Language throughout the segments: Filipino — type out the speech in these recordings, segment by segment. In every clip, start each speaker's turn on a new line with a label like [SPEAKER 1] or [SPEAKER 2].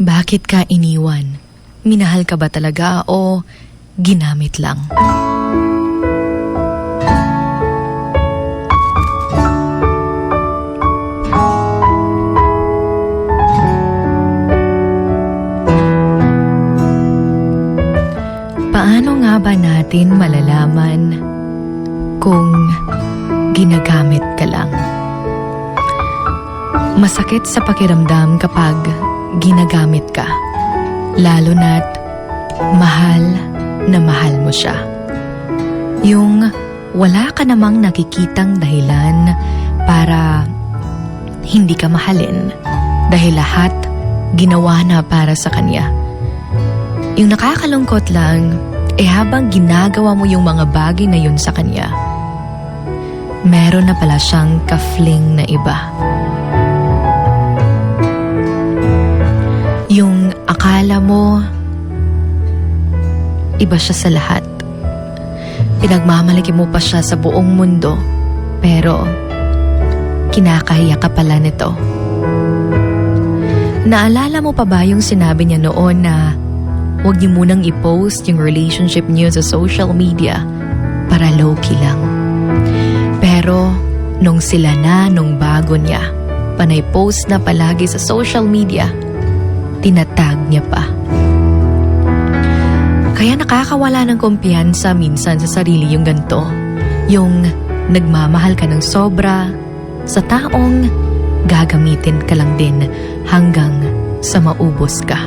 [SPEAKER 1] Bakit ka iniwan? Minahal ka ba talaga o ginamit lang? Paano nga ba natin malalaman kung ginagamit ka lang? Masakit sa pakiramdam kapag ginagamit ka. Lalo na't mahal na mahal mo siya. Yung wala ka namang nakikitang dahilan para hindi ka mahalin dahil lahat ginawa na para sa kanya. Yung nakakalungkot lang, eh habang ginagawa mo yung mga bagay na yun sa kanya, meron na pala siyang kafling na iba. Akala mo, iba siya sa lahat. Pinagmamalaki mo pa siya sa buong mundo, pero kinakahiya ka pala nito. Naalala mo pa ba yung sinabi niya noon na huwag niyo munang i-post yung relationship niyo sa social media para low-key lang. Pero nung sila na, nung bago niya, panay post na palagi sa social media, tinatag niya pa. Kaya nakakawala ng kumpiyansa minsan sa sarili yung ganto. Yung nagmamahal ka ng sobra sa taong gagamitin ka lang din hanggang sa maubos ka.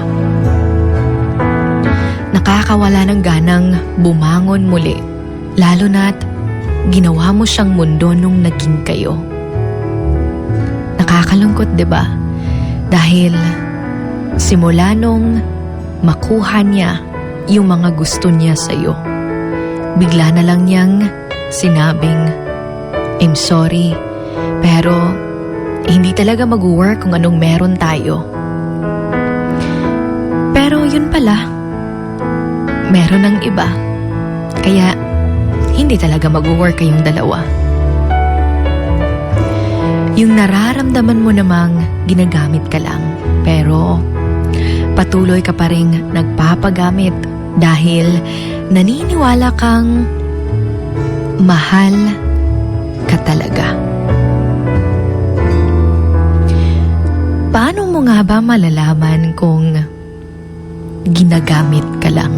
[SPEAKER 1] Nakakawala ng ganang bumangon muli, lalo na't ginawa mo siyang mundo nung naging kayo. Nakakalungkot, 'di ba? Dahil simula nung makuha niya yung mga gusto niya sa'yo, bigla na lang niyang sinabing, I'm sorry, pero hindi talaga mag-work kung anong meron tayo. Pero yun pala, meron ng iba. Kaya hindi talaga mag-work kayong dalawa. Yung nararamdaman mo namang ginagamit ka lang, pero patuloy ka pa rin nagpapagamit dahil naniniwala kang mahal ka talaga. Paano mo nga ba malalaman kung ginagamit ka lang?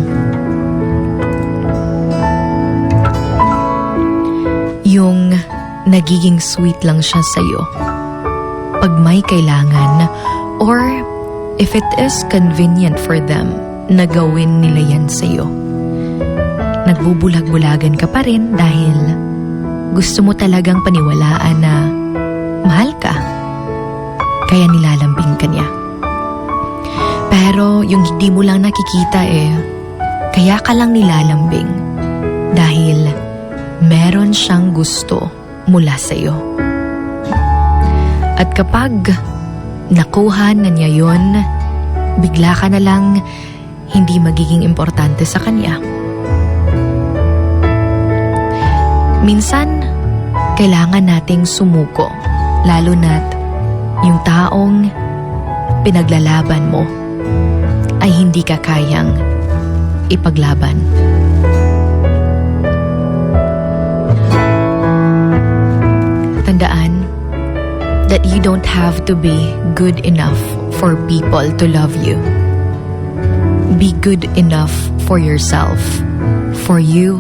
[SPEAKER 1] Yung nagiging sweet lang siya sa'yo. Pag may kailangan or if it is convenient for them na gawin nila yan sa'yo. Nagbubulag-bulagan ka pa rin dahil gusto mo talagang paniwalaan na mahal ka. Kaya nilalambing ka niya. Pero yung hindi mo lang nakikita eh, kaya ka lang nilalambing dahil meron siyang gusto mula sa'yo. At kapag nakuha na niya yon, bigla ka na lang hindi magiging importante sa kanya. Minsan, kailangan nating sumuko, lalo na't yung taong pinaglalaban mo ay hindi ka kayang ipaglaban. You don't have to be good enough for people to love you. Be good enough for yourself, for you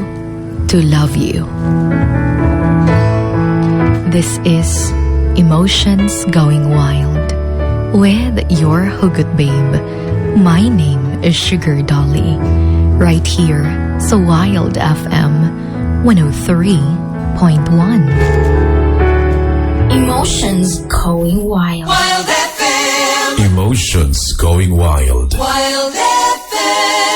[SPEAKER 1] to love you. This is Emotions Going Wild with your Hugot Babe. My name is Sugar Dolly, right here so Wild FM 103.1.
[SPEAKER 2] Emotions going wild.
[SPEAKER 3] Wild FM,
[SPEAKER 4] Emotions going wild.
[SPEAKER 3] Wild FM.